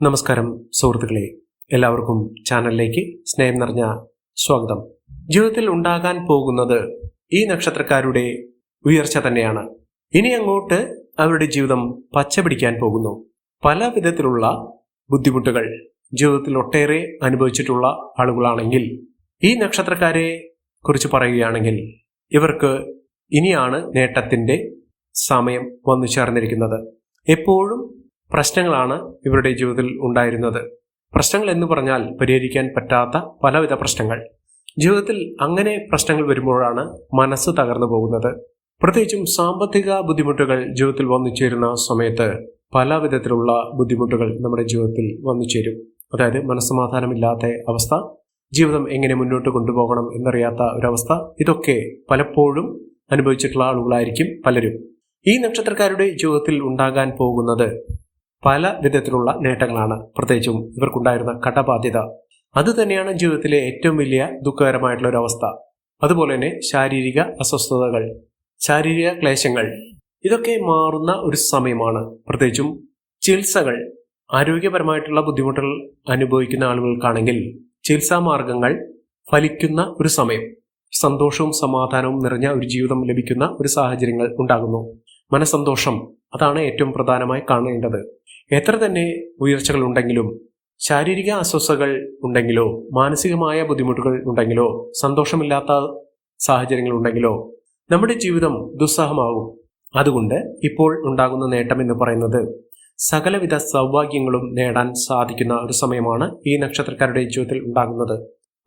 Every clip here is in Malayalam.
നമസ്കാരം സുഹൃത്തുക്കളെ. എല്ലാവർക്കും ചാനലിലേക്ക് സ്നേഹം നിറഞ്ഞ സ്വാഗതം. ജീവിതത്തിൽ ഉണ്ടാകാൻ പോകുന്നത് ഈ നക്ഷത്രക്കാരുടെ ഉയർച്ച തന്നെയാണ്. ഇനി അങ്ങോട്ട് അവരുടെ ജീവിതം പച്ച പിടിക്കാൻ പോകുന്നു. പല വിധത്തിലുള്ള ബുദ്ധിമുട്ടുകൾ ജീവിതത്തിൽ ഒട്ടേറെ അനുഭവിച്ചിട്ടുള്ള ആളുകളാണെങ്കിൽ ഈ നക്ഷത്രക്കാരെ കുറിച്ച് പറയുകയാണെങ്കിൽ ഇവർക്ക് ഇനിയാണ് നേട്ടത്തിന്റെ സമയം വന്നു ചേർന്നിരിക്കുന്നത്. എപ്പോഴും പ്രശ്നങ്ങളാണ് ഇവരുടെ ജീവിതത്തിൽ ഉണ്ടായിരുന്നത്. പ്രശ്നങ്ങൾ എന്ന് പറഞ്ഞാൽ പരിഹരിക്കാൻ പറ്റാത്ത പലവിധ പ്രശ്നങ്ങൾ. ജീവിതത്തിൽ അങ്ങനെ പ്രശ്നങ്ങൾ വരുമ്പോഴാണ് മനസ്സ് തകർന്നു പോകുന്നത്. പ്രത്യേകിച്ചും സാമ്പത്തിക ബുദ്ധിമുട്ടുകൾ ജീവിതത്തിൽ വന്നു ചേരുന്ന സമയത്ത് പല വിധത്തിലുള്ള ബുദ്ധിമുട്ടുകൾ നമ്മുടെ ജീവിതത്തിൽ വന്നു ചേരും. അതായത് മനസ്സമാധാനമില്ലാത്ത അവസ്ഥ ജീവിതം എങ്ങനെ മുന്നോട്ട് കൊണ്ടുപോകണം എന്നറിയാത്ത ഒരവസ്ഥ ഇതൊക്കെ പലപ്പോഴും അനുഭവിച്ചിട്ടുള്ള ആളുകളായിരിക്കും പലരും. ഈ നക്ഷത്രക്കാരുടെ ജീവിതത്തിൽ ഉണ്ടാകാൻ പോകുന്നത് പല വിധത്തിലുള്ള നേട്ടങ്ങളാണ് പ്രത്യേകിച്ചും ഇവർക്കുണ്ടായിരുന്ന കടബാധ്യത അത് തന്നെയാണ് ജീവിതത്തിലെ ഏറ്റവും വലിയ ദുഃഖകരമായിട്ടുള്ള ഒരു അവസ്ഥ. അതുപോലെ തന്നെ ശാരീരിക അസ്വസ്ഥതകൾ ശാരീരിക ക്ലേശങ്ങൾ. ഇതൊക്കെ മാറുന്ന ഒരു സമയമാണ്. പ്രത്യേകിച്ചും ചികിത്സകൾ. ആരോഗ്യപരമായിട്ടുള്ള ബുദ്ധിമുട്ടുകൾ അനുഭവിക്കുന്ന ആളുകൾക്കാണെങ്കിൽ ചികിത്സാ മാർഗങ്ങൾ ഫലിക്കുന്ന ഒരു സമയം. സന്തോഷവും സമാധാനവും നിറഞ്ഞ ഒരു ജീവിതം ലഭിക്കുന്ന ഒരു സാഹചര്യങ്ങൾ ഉണ്ടാകുന്നു. മനസന്തോഷം അതാണ് ഏറ്റവും പ്രധാനമായി കാണേണ്ടത്. എത്ര തന്നെ ഉയർച്ചകൾ ഉണ്ടെങ്കിലും ശാരീരിക അസ്വസ്ഥകൾ ഉണ്ടെങ്കിലോ മാനസികമായ ബുദ്ധിമുട്ടുകൾ ഉണ്ടെങ്കിലോ സന്തോഷമില്ലാത്ത സാഹചര്യങ്ങൾ ഉണ്ടെങ്കിലോ നമ്മുടെ ജീവിതം ദുസ്സഹമാകും അതുകൊണ്ട് ഇപ്പോൾ ഉണ്ടാകുന്ന നേട്ടം എന്ന് പറയുന്നത് സകലവിധ സൗഭാഗ്യങ്ങളും നേടാൻ സാധിക്കുന്ന ഒരു സമയമാണ് ഈ നക്ഷത്രക്കാരുടെ ജീവിതത്തിൽ ഉണ്ടാകുന്നത്.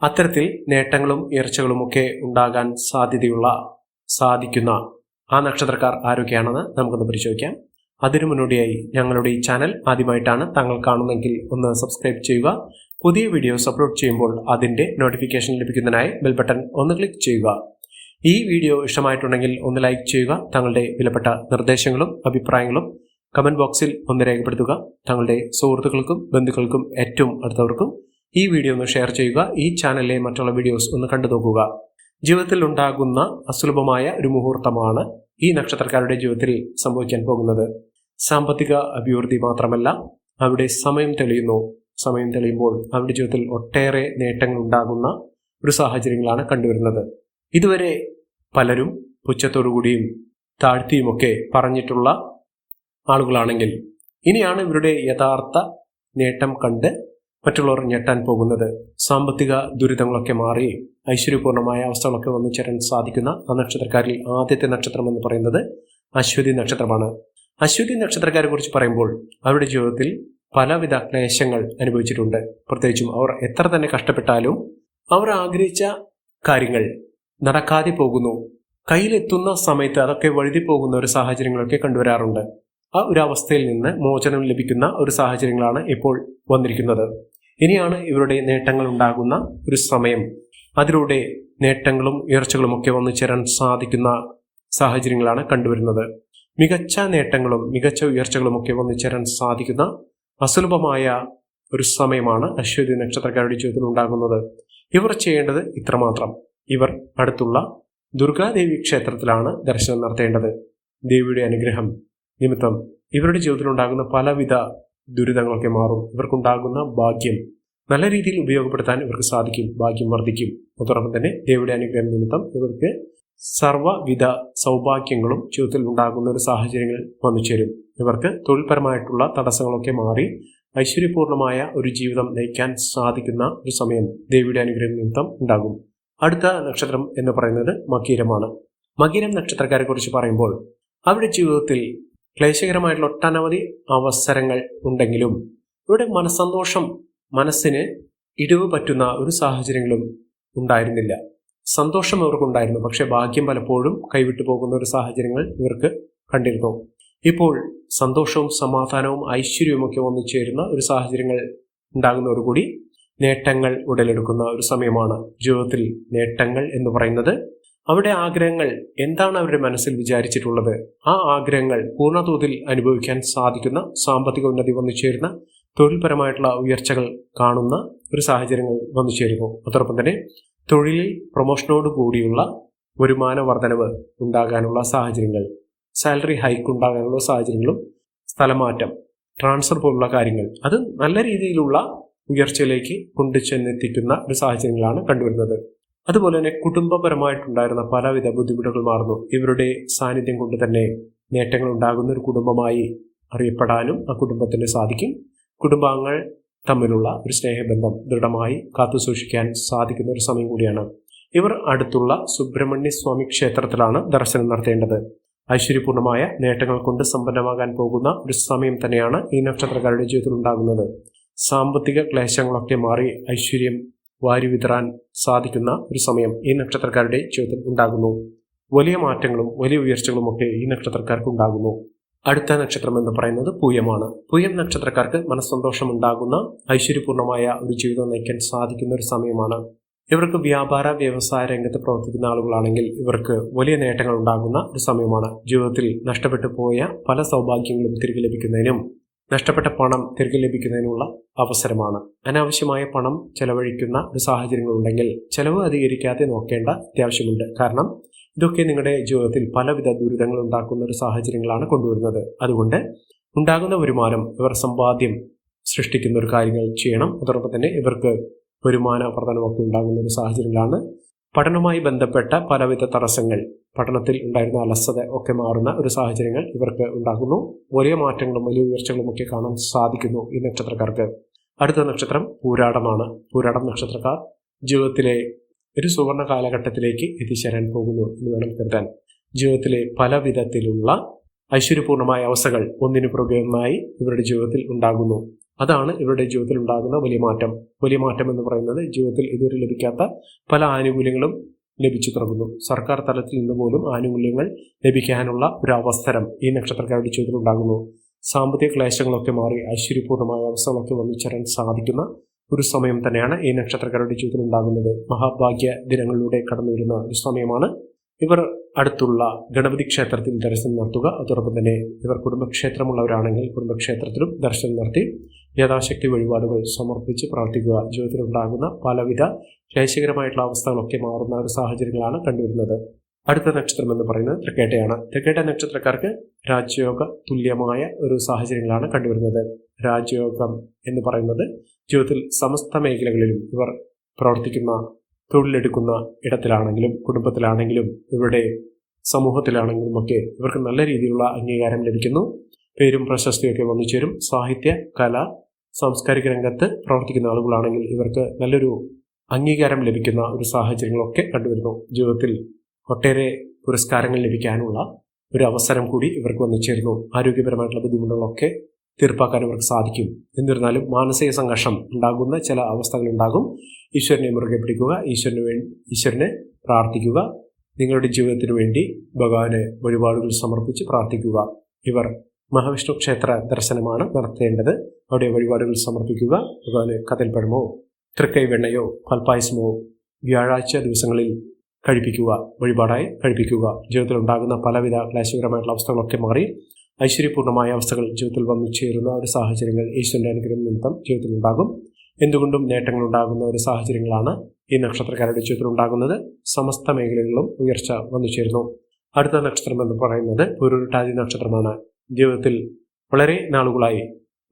അത്തരത്തിൽ നേട്ടങ്ങളും ഉയർച്ചകളും ഒക്കെ ഉണ്ടാകാൻ സാധ്യതയുള്ള സാധിക്കുന്ന ആ നക്ഷത്രക്കാർ ആരൊക്കെയാണെന്ന് നമുക്കൊന്ന് പരിശോധിക്കാം. അതിനു മുന്നോടിയായി ഞങ്ങളുടെ ഈ ചാനൽ ആദ്യമായിട്ടാണ് താങ്കൾ കാണുന്നതെങ്കിൽ ഒന്ന് സബ്സ്ക്രൈബ് ചെയ്യുക. പുതിയ വീഡിയോസ് അപ്ലോഡ് ചെയ്യുമ്പോൾ അതിന്റെ നോട്ടിഫിക്കേഷൻ ലഭിക്കുന്നതിനായി ബെൽ ബട്ടൺ ഒന്ന് ക്ലിക്ക് ചെയ്യുക. ഈ വീഡിയോ ഇഷ്ടമായിട്ടുണ്ടെങ്കിൽ ഒന്ന് ലൈക്ക് ചെയ്യുക. തങ്ങളുടെ വിലപ്പെട്ട നിർദ്ദേശങ്ങളും അഭിപ്രായങ്ങളും കമന്റ് ബോക്സിൽ ഒന്ന് രേഖപ്പെടുത്തുക. തങ്ങളുടെ സുഹൃത്തുക്കൾക്കും ബന്ധുക്കൾക്കും ഏറ്റവും അടുത്തവർക്കും ഈ വീഡിയോ ഒന്ന് ഷെയർ ചെയ്യുക. ഈ ചാനലിലെ മറ്റുള്ള വീഡിയോസ് ഒന്ന് കണ്ടു നോക്കുക. ജീവിതത്തിൽ ഉണ്ടാകുന്ന അസുലഭമായ ഒരു മുഹൂർത്തമാണ് ഈ നക്ഷത്രക്കാരുടെ ജീവിതത്തിൽ സംഭവിക്കാൻ പോകുന്നത്. സാമ്പത്തിക അഭിവൃദ്ധി മാത്രമല്ല അവിടെ സമയം തെളിയുന്നു. സമയം തെളിയുമ്പോൾ അവരുടെ ജീവിതത്തിൽ ഒട്ടേറെ നേട്ടങ്ങൾ ഉണ്ടാകുന്ന ഒരു സാഹചര്യങ്ങളാണ് കണ്ടുവരുന്നത്. ഇതുവരെ പലരും പുച്ഛത്തോടുകൂടിയും താഴ്ത്തിയുമൊക്കെ പറഞ്ഞിട്ടുള്ള ആളുകളാണെങ്കിൽ ഇനിയാണ് ഇവരുടെ യഥാർത്ഥ നേട്ടം കണ്ട് മറ്റുള്ളവർ ഞെട്ടാൻ പോകുന്നത് സാമ്പത്തിക ദുരിതങ്ങളൊക്കെ മാറി ഐശ്വര്യപൂർണമായ അവസ്ഥകളൊക്കെ വന്നു ചേരാൻ സാധിക്കുന്ന ആ നക്ഷത്രക്കാരിൽ ആദ്യത്തെ നക്ഷത്രം എന്ന് പറയുന്നത് അശ്വതി നക്ഷത്രമാണ്. അശ്വതി നക്ഷത്രക്കാരെ കുറിച്ച് പറയുമ്പോൾ അവരുടെ ജീവിതത്തിൽ പലവിധ ക്ലേശങ്ങൾ അനുഭവിച്ചിട്ടുണ്ട്. പ്രത്യേകിച്ചും അവർ എത്ര തന്നെ കഷ്ടപ്പെട്ടാലും അവർ ആഗ്രഹിച്ച കാര്യങ്ങൾ നടക്കാതെ പോകുന്നു. കയ്യിലെത്തുന്ന സമയത്ത് അതൊക്കെ വഴുതി പോകുന്ന ഒരു സാഹചര്യങ്ങളൊക്കെ കണ്ടുവരാറുണ്ട്. ആ ഒരു അവസ്ഥയിൽ നിന്ന് മോചനം ലഭിക്കുന്ന ഒരു സാഹചര്യങ്ങളാണ് ഇപ്പോൾ വന്നിരിക്കുന്നത്. ഇനിയാണ് ഇവരുടെ നേട്ടങ്ങൾ ഉണ്ടാകുന്ന ഒരു സമയം. അതിലൂടെ നേട്ടങ്ങളും ഉയർച്ചകളും ഒക്കെ വന്നു ചേരാൻ സാധിക്കുന്ന സാഹചര്യങ്ങളാണ് കണ്ടുവരുന്നത്. മികച്ച നേട്ടങ്ങളും മികച്ച ഉയർച്ചകളും ഒക്കെ വന്നു ചേരാൻ സാധിക്കുന്ന അസുലഭമായ ഒരു സമയമാണ് അശ്വതി നക്ഷത്രക്കാരുടെ ജീവിതത്തിൽ ഉണ്ടാകുന്നത്. ഇവർ ചെയ്യേണ്ടത് ഇത്രമാത്രം. ഇവർ അടുത്തുള്ള ദുർഗാദേവി ക്ഷേത്രത്തിലാണ് ദർശനം നടത്തേണ്ടത്. ദേവിയുടെ അനുഗ്രഹം നിമിത്തം ഇവരുടെ ജീവിതത്തിൽ ഉണ്ടാകുന്ന പലവിധ ദുരിതങ്ങളൊക്കെ മാറും. ഇവർക്കുണ്ടാകുന്ന ഭാഗ്യം നല്ല രീതിയിൽ ഉപയോഗപ്പെടുത്താൻ ഇവർക്ക് സാധിക്കും. ഭാഗ്യം വർദ്ധിക്കും. അതോടൊപ്പം തന്നെ ദേവിയുടെ അനുഗ്രഹം നിമിത്തം ഇവർക്ക് സർവവിധ സൗഭാഗ്യങ്ങളും ജീവിതത്തിൽ ഉണ്ടാകുന്ന ഒരു സാഹചര്യങ്ങൾ വന്നു ചേരും. ഇവർക്ക് തൊഴിൽപരമായിട്ടുള്ള തടസ്സങ്ങളൊക്കെ മാറി ഐശ്വര്യപൂർണമായ ഒരു ജീവിതം നയിക്കാൻ സാധിക്കുന്ന ഒരു സമയം ദേവിയുടെ അനുഗ്രഹം നിമിത്തം ഉണ്ടാകും. അടുത്ത നക്ഷത്രം എന്ന് പറയുന്നത് മകീരമാണ്. മകീരം നക്ഷത്രക്കാരെ കുറിച്ച് പറയുമ്പോൾ അവരുടെ ജീവിതത്തിൽ ക്ലേശകരമായിട്ടുള്ള ഒട്ടനവധി അവസരങ്ങൾ ഉണ്ടെങ്കിലും ഇവിടെ മനസ്സന്തോഷം മനസ്സിന് ഇടിവ് പറ്റുന്ന ഒരു സാഹചര്യങ്ങളും ഉണ്ടായിരുന്നില്ല. സന്തോഷം ഇവർക്കുണ്ടായിരുന്നു പക്ഷെ ഭാഗ്യം പലപ്പോഴും കൈവിട്ടു പോകുന്ന ഒരു സാഹചര്യങ്ങൾ ഇവർക്ക് കണ്ടിരുന്നു. ഇപ്പോൾ സന്തോഷവും സമാധാനവും ഐശ്വര്യവും ഒക്കെ ചേരുന്ന ഒരു സാഹചര്യങ്ങൾ ഉണ്ടാകുന്നതോടുകൂടി നേട്ടങ്ങൾ ഉടലെടുക്കുന്ന ഒരു സമയമാണ്. ജീവിതത്തിൽ നേട്ടങ്ങൾ എന്ന് പറയുന്നത് അവരുടെ ആഗ്രഹങ്ങൾ എന്താണ് അവരുടെ മനസ്സിൽ വിചാരിച്ചിട്ടുള്ളത്? ആ ആഗ്രഹങ്ങൾ പൂർണതോതിൽ അനുഭവിക്കാൻ സാധിക്കുന്ന സാമ്പത്തിക ഉന്നതി വന്നു ചേരുന്ന തൊഴിൽപരമായിട്ടുള്ള ഉയർച്ചകൾ കാണുന്ന ഒരു സാഹചര്യങ്ങൾ വന്നു ചേരുന്നു. അതോടൊപ്പം തന്നെ തൊഴിലിൽ പ്രൊമോഷനോട് കൂടിയുള്ള വരുമാന വർധനവ് ഉണ്ടാകാനുള്ള സാഹചര്യങ്ങൾ സാലറി ഹൈക്ക് ഉണ്ടാകാനുള്ള സാഹചര്യങ്ങളും സ്ഥലമാറ്റം ട്രാൻസ്ഫർ പോലുള്ള കാര്യങ്ങൾ അത് നല്ല രീതിയിലുള്ള ഉയർച്ചയിലേക്ക് കൊണ്ടുചെന്നെത്തിക്കുന്ന ഒരു സാഹചര്യങ്ങളാണ് കണ്ടുവരുന്നത്. അതുപോലെ തന്നെ കുടുംബപരമായിട്ടുണ്ടായിരുന്ന പലവിധ ബുദ്ധിമുട്ടുകൾ മാറുന്നു. ഇവരുടെ സാന്നിധ്യം കൊണ്ട് തന്നെ നേട്ടങ്ങൾ ഉണ്ടാകുന്ന ഒരു കുടുംബമായി അറിയപ്പെടാനും ആ കുടുംബത്തിന് സാധിക്കും. കുടുംബാംഗങ്ങൾ തമ്മിലുള്ള ഒരു സ്നേഹബന്ധം ദൃഢമായി കാത്തുസൂക്ഷിക്കാൻ സാധിക്കുന്ന ഒരു സമയം കൂടിയാണ്. ഇവർ അടുത്തുള്ള സുബ്രഹ്മണ്യ സ്വാമി ക്ഷേത്രത്തിലാണ് ദർശനം നടത്തേണ്ടത്. ഐശ്വര്യപൂർണമായ നേട്ടങ്ങൾ കൊണ്ട് സമ്പന്നമാകാൻ പോകുന്ന ഒരു സമയം തന്നെയാണ് ഈ നക്ഷത്രക്കാരുടെ ജീവിതത്തിൽ ഉണ്ടാകുന്നത്. സാമ്പത്തിക ക്ലേശങ്ങളൊക്കെ മാറി ഐശ്വര്യം വാരി വിതറാൻ സാധിക്കുന്ന ഒരു സമയം ഈ നക്ഷത്രക്കാരുടെ ജീവിതത്തിൽ ഉണ്ടാകുന്നു. വലിയ മാറ്റങ്ങളും വലിയ ഉയർച്ചകളും ഒക്കെ ഈ നക്ഷത്രക്കാർക്ക് ഉണ്ടാകുന്നു. അടുത്ത നക്ഷത്രം എന്ന് പറയുന്നത് പൂയമാണ്. പൂയം നക്ഷത്രക്കാർക്ക് മനസ്സന്തോഷം ഉണ്ടാകുന്ന ഐശ്വര്യപൂർണമായ ഒരു ജീവിതം നയിക്കാൻ സാധിക്കുന്ന ഒരു സമയമാണ്. ഇവർക്ക് വ്യാപാര വ്യവസായ രംഗത്ത് പ്രവർത്തിക്കുന്ന ആളുകളാണെങ്കിൽ ഇവർക്ക് വലിയ നേട്ടങ്ങൾ ഉണ്ടാകുന്ന ഒരു സമയമാണ്. ജീവിതത്തിൽ നഷ്ടപ്പെട്ടു പോയ പല സൗഭാഗ്യങ്ങളും തിരികെ ലഭിക്കുന്നതിനും നഷ്ടപ്പെട്ട പണം തിരികെ ലഭിക്കുന്നതിനുള്ള അവസരമാണ്. അനാവശ്യമായ പണം ചെലവഴിക്കുന്ന ഒരു സാഹചര്യങ്ങളുണ്ടെങ്കിൽ ചെലവ് അധികരിക്കാതെ നോക്കേണ്ട അത്യാവശ്യമുണ്ട്. കാരണം ഇതൊക്കെ നിങ്ങളുടെ ജീവിതത്തിൽ പലവിധ ദുരിതങ്ങൾ ഉണ്ടാക്കുന്ന ഒരു സാഹചര്യങ്ങളാണ് കൊണ്ടുവരുന്നത്. അതുകൊണ്ട് ഉണ്ടാകുന്ന വരുമാനം ഇവർ സമ്പാദ്യം സൃഷ്ടിക്കുന്ന ഒരു കാര്യങ്ങൾ ചെയ്യണം. അതോടൊപ്പം തന്നെ ഇവർക്ക് വരുമാന വർധനമൊക്കെ ഉണ്ടാകുന്ന ഒരു സാഹചര്യങ്ങളാണ് പഠനവുമായി ബന്ധപ്പെട്ട പലവിധ തടസ്സങ്ങൾ പഠനത്തിൽ ഉണ്ടായിരുന്ന അലസത ഒക്കെ മാറുന്ന ഒരു സാഹചര്യങ്ങൾ ഇവർക്ക് ഉണ്ടാകുന്നു. വലിയ മാറ്റങ്ങളും വലിയ ഉയർച്ചകളും ഒക്കെ കാണാൻ സാധിക്കുന്നു ഈ നക്ഷത്രക്കാർക്ക്. അടുത്ത നക്ഷത്രം പൂരാടമാണ്. പൂരാടം നക്ഷത്രക്കാർ ജീവിതത്തിലെ ഒരു സുവർണ കാലഘട്ടത്തിലേക്ക് എത്തിച്ചേരാൻ പോകുന്നു എന്ന് വേണം കരുതാൻ. ജീവിതത്തിലെ പല വിധത്തിലുള്ള ഐശ്വര്യപൂർണമായ അവസ്ഥകൾ ഒന്നിനു പുറകെ ഒന്നായി ഇവരുടെ ജീവിതത്തിൽ ഉണ്ടാകുന്നു. അതാണ് ഇവരുടെ ജീവിതത്തിൽ ഉണ്ടാകുന്ന വലിയ മാറ്റം. വലിയ മാറ്റം എന്ന് പറയുന്നത് ജീവിതത്തിൽ ഇതുവരെ ലഭിക്കാത്ത പല ആനുകൂല്യങ്ങളും ലഭിച്ചു തുടങ്ങുന്നു. സർക്കാർ തലത്തിൽ നിന്ന് പോലും ആനുകൂല്യങ്ങൾ ലഭിക്കാനുള്ള ഒരു അവസരം ഈ നക്ഷത്രക്കാരുടെ ജീവിതത്തിൽ ഉണ്ടാകുന്നു. സാമ്പത്തിക ക്ലേശങ്ങളൊക്കെ മാറി ഐശ്വര്യപൂർണമായ അവസ്ഥകളൊക്കെ വന്നിച്ചേരാൻ സാധിക്കുന്ന ഒരു സമയം തന്നെയാണ് ഈ നക്ഷത്രക്കാരുടെ ജീവിതത്തിൽ ഉണ്ടാകുന്നത്. മഹാഭാഗ്യ ദിനങ്ങളിലൂടെ കടന്നു വരുന്ന ഒരു സമയമാണ് ഇവർ അടുത്തുള്ള ഗണപതി ക്ഷേത്രത്തിൽ ദർശനം നടത്തുക. അതോടൊപ്പം തന്നെ ഇവർ കുടുംബക്ഷേത്രമുള്ളവരാണെങ്കിൽ കുടുംബക്ഷേത്രത്തിലും ദർശനം നടത്തി യഥാശക്തി വഴിപാടുകൾ സമർപ്പിച്ച് പ്രാർത്ഥിക്കുക. ജീവിതത്തിലുണ്ടാകുന്ന പലവിധ ക്ലേശകരമായിട്ടുള്ള അവസ്ഥകളൊക്കെ മാറുന്ന ഒരു സാഹചര്യങ്ങളാണ് കണ്ടുവരുന്നത്. അടുത്ത നക്ഷത്രം എന്ന് പറയുന്നത് തൃക്കേട്ടയാണ്. തൃക്കേട്ട നക്ഷത്രക്കാർക്ക് രാജയോഗ തുല്യമായ ഒരു സാഹചര്യങ്ങളാണ് കണ്ടുവരുന്നത്. രാജയോഗം എന്ന് പറയുന്നത് ജീവിതത്തിൽ സമസ്ത മേഖലകളിലും ഇവർ പ്രവർത്തിക്കുന്ന തൊഴിലെടുക്കുന്ന ഇടത്തിലാണെങ്കിലും കുടുംബത്തിലാണെങ്കിലും ഇവരുടെ സമൂഹത്തിലാണെങ്കിലും ഒക്കെ ഇവർക്ക് നല്ല രീതിയിലുള്ള അംഗീകാരം ലഭിക്കുന്നു. പേരും പ്രശസ്തിയൊക്കെ വന്നു ചേരും സാഹിത്യ കല സാംസ്കാരിക രംഗത്ത് പ്രവർത്തിക്കുന്ന ആളുകളാണെങ്കിൽ ഇവർക്ക് നല്ലൊരു അംഗീകാരം ലഭിക്കുന്ന ഒരു സാഹചര്യങ്ങളൊക്കെ കണ്ടുവരുന്നു. ജീവിതത്തിൽ ഒട്ടേറെ പുരസ്കാരങ്ങൾ ലഭിക്കാനുള്ള ഒരു അവസരം കൂടി ഇവർക്ക് വന്നു ചേരുന്നു. ആരോഗ്യപരമായിട്ടുള്ള ബുദ്ധിമുട്ടുകളൊക്കെ തീർപ്പാക്കാൻ ഇവർക്ക് സാധിക്കും. എന്നിരുന്നാലും മാനസിക സംഘർഷം ഉണ്ടാകുന്ന ചില അവസ്ഥകൾ ഉണ്ടാകും. ഈശ്വരനെ മുറുകെ പിടിക്കുക ഈശ്വരന് വേണ്ടി ഈശ്വരനെ പ്രാർത്ഥിക്കുക നിങ്ങളുടെ ജീവിതത്തിന് വേണ്ടി ഭഗവാന് വഴിപാടുകൾ സമർപ്പിച്ച് പ്രാർത്ഥിക്കുക. ഇവർ മഹാവിഷ്ണു ക്ഷേത്ര ദർശനമാണ് നടത്തേണ്ടത്. അവിടെ വഴിപാടുകൾ സമർപ്പിക്കുക. അതുപോലെ കഥൽപ്പഴമോ തൃക്കൈ വെണ്ണയോ പൽപ്പായസമോ വ്യാഴാഴ്ച ദിവസങ്ങളിൽ കഴിപ്പിക്കുക. വഴിപാടായി കഴിപ്പിക്കുക. ജീവിതത്തിൽ ഉണ്ടാകുന്ന പലവിധ ക്ലേശകരമായിട്ടുള്ള അവസ്ഥകളൊക്കെ മാറി. ഐശ്വര്യപൂർണമായ അവസ്ഥകൾ ജീവിതത്തിൽ വന്നു ചേരുന്ന ഒരു സാഹചര്യങ്ങൾ ഈശ്വരന്റെ അനുഗ്രഹം നിമിത്തം ജീവിതത്തിൽ ഉണ്ടാകും. എന്തുകൊണ്ടും നേട്ടങ്ങൾ ഉണ്ടാകുന്ന ഒരു സാഹചര്യങ്ങളാണ് ഈ നക്ഷത്രക്കാരുടെ ജീവിതത്തിൽ ഉണ്ടാകുന്നത്. സമസ്ത മേഖലകളിലും ഉയർച്ച വന്നു ചേരുന്നു. അടുത്ത നക്ഷത്രം എന്ന് പറയുന്നത് പുരുട്ടാതി നക്ഷത്രമാണ്. ജീവിതത്തിൽ വളരെ നാളുകളായി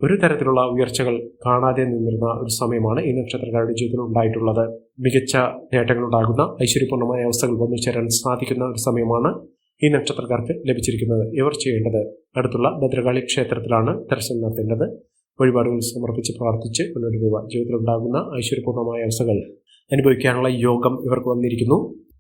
ഒരു തരത്തിലുള്ള ഉയർച്ചകൾ കാണാതെ നിന്നിരുന്ന ഒരു സമയമാണ് ഈ നക്ഷത്രക്കാരുടെ ജീവിതത്തിൽ ഉണ്ടായിട്ടുള്ളത്. മികച്ച നേട്ടങ്ങൾ ഉണ്ടാകുന്ന ഐശ്വര്യപൂർണമായ അവസ്ഥകൾ വന്നു ചേരാൻ സാധിക്കുന്ന ഒരു സമയമാണ് ഈ നക്ഷത്രക്കാർക്ക് ലഭിച്ചിരിക്കുന്നത്. ഇവർ ചെയ്യേണ്ടത് അടുത്തുള്ള ഭദ്രകാളി ക്ഷേത്രത്തിലാണ് ദർശനം നടത്തേണ്ടത്. വഴിപാടുകൾ സമർപ്പിച്ച് പ്രാർത്ഥിച്ച് മുന്നോട്ട് പോവുക. ജീവിതത്തിൽ ഉണ്ടാകുന്ന ഐശ്വര്യപൂർണമായ അവസ്ഥകൾ അനുഭവിക്കാനുള്ള യോഗം ഇവർക്ക് വന്നിരിക്കുന്നു.